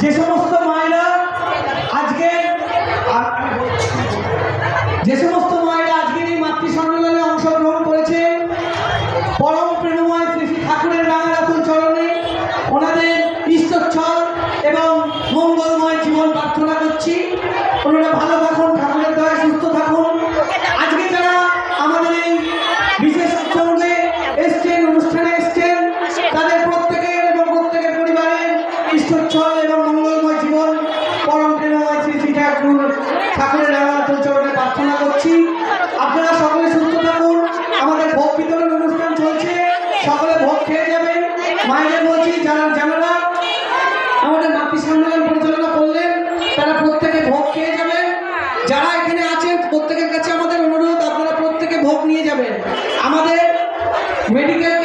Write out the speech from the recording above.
যে সমস্ত মায়েরা আজকে যে সমস্ত ঈশ্বরচ্ছল এবং মঙ্গলময় জীবন। পরম প্রেমময় শ্রী ঠাকুর। ঠাকুরের চরণে প্রার্থনা করছি। আপনারা সকলে সুস্থ থাকুন। আমাদের ভোগ বিতরণ অনুষ্ঠান চলছে। সকলে ভোগ খেয়ে যাবেন মায়েদের বলছি, যারা জানারা আমাদের মাতৃ সম্মেলন পরিচালনা করলেন, তারা প্রত্যেকে ভোগ খেয়ে যাবেন যারা এখানে আছেন, প্রত্যেকের কাছে আমাদের অনুরোধ, আপনারা প্রত্যেকে ভোগ নিয়ে যাবেন। আমাদের মেডিকেল